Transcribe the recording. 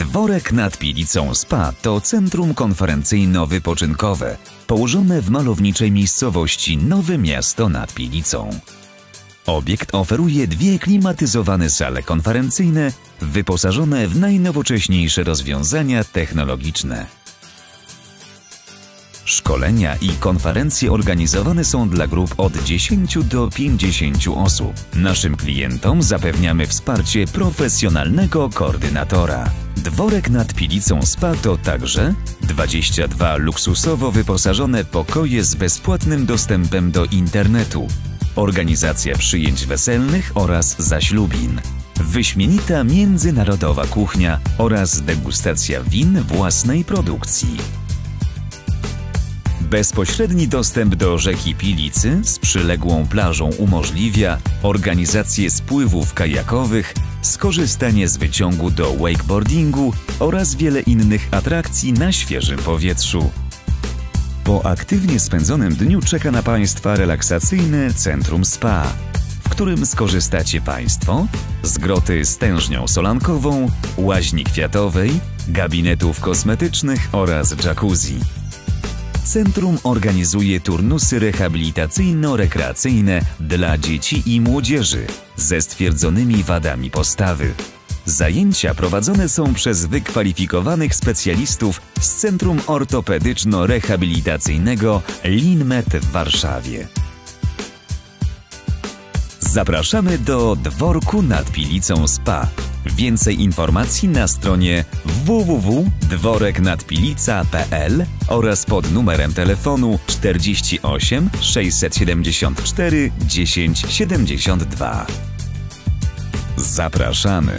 Dworek nad Pilicą Spa to centrum konferencyjno-wypoczynkowe położone w malowniczej miejscowości Nowe Miasto nad Pilicą. Obiekt oferuje dwie klimatyzowane sale konferencyjne wyposażone w najnowocześniejsze rozwiązania technologiczne. Szkolenia i konferencje organizowane są dla grup od 10 do 50 osób. Naszym klientom zapewniamy wsparcie profesjonalnego koordynatora. Dworek nad Pilicą Spa to także 22 luksusowo wyposażone pokoje z bezpłatnym dostępem do internetu, organizacja przyjęć weselnych oraz zaślubin, wyśmienita międzynarodowa kuchnia oraz degustacja win własnej produkcji. Bezpośredni dostęp do rzeki Pilicy z przyległą plażą umożliwia organizację spływów kajakowych, skorzystanie z wyciągu do wakeboardingu oraz wiele innych atrakcji na świeżym powietrzu. Po aktywnie spędzonym dniu czeka na Państwa relaksacyjne Centrum Spa, w którym skorzystacie Państwo z groty z tężnią solankową, łaźni kwiatowej, gabinetów kosmetycznych oraz jacuzzi. Centrum organizuje turnusy rehabilitacyjno-rekreacyjne dla dzieci i młodzieży ze stwierdzonymi wadami postawy. Zajęcia prowadzone są przez wykwalifikowanych specjalistów z Centrum Ortopedyczno-Rehabilitacyjnego LINMET w Warszawie. Zapraszamy do dworku nad Pilicą Spa. Więcej informacji na stronie www.dworeknadpilica.pl oraz pod numerem telefonu 48 674 1072. Zapraszamy.